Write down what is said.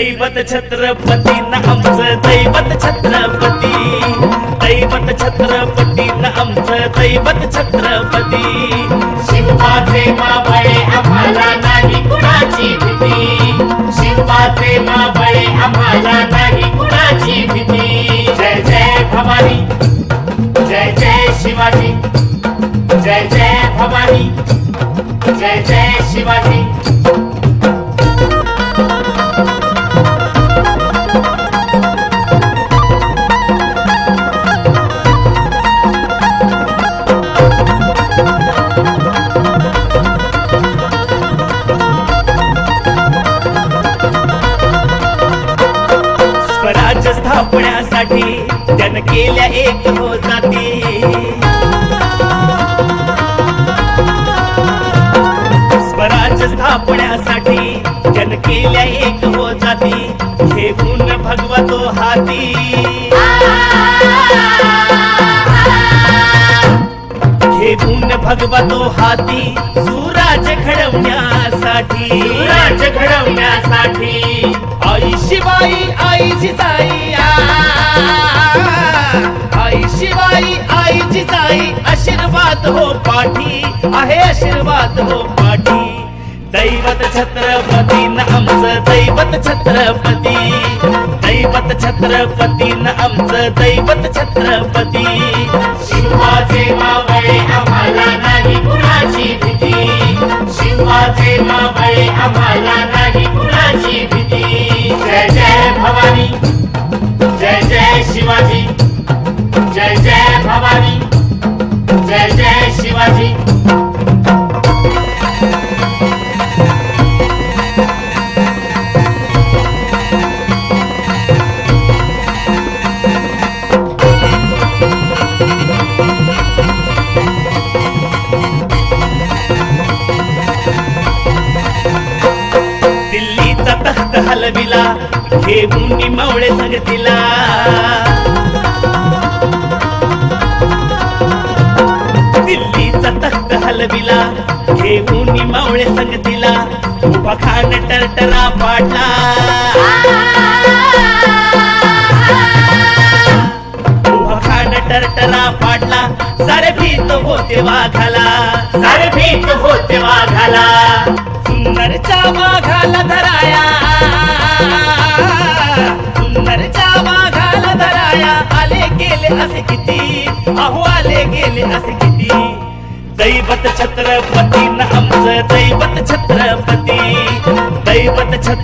दैवत छत्रपती न आमचं दैवत छत्रपती. दैवत छत्रपती न आमचं दैवत छत्रपती. शिवबाचे माबळे आम्हाला नाही कुणाची भीती. शिवबाचे माबळे आम्हाला नाही कुणाची भीती. जय जय भवानी. जय जय शिवाजी. जय जय भवानी. जय जय शिवाजी. स्थापण्यासाठी त्यानं केल्या एक हो जाती. स्वराज्य स्थापण्यासाठी त्यानं केल्या एक हो जाती. घेऊन भगवतो हाती. घेऊन भगवतो हाती सुराज घडवण्यासाठी. राज घडवण्यासाठी. आई शिवाई आई जिजाई आशीर्वाद हो पाठी आहे आशीर्वाद हो पाठी. दैवत छत्रपती न आमचं दैवत छत्रपती. दैवत छत्रपती न आमचं दैवत छत्रपती. शिवाजी मावळे आम्हाला दिल्लीचा तख्त हलविला घेऊन मावळे संगतीला. हलविला घेऊन मावळे संगतीला पखान टरटरा पाडला उभा टरटरा पाडला सारे भीत होते वाघाला. सारे भीत होते वाघाला. सुंदरच्या वाघाला धराया. सुंदरच्या वाघाला धराया. आले गेले असे किती? अहो आले गेले असे किती? दैवत छत्रपती न आमचं दैवत छत्रपती. दैवत छत्र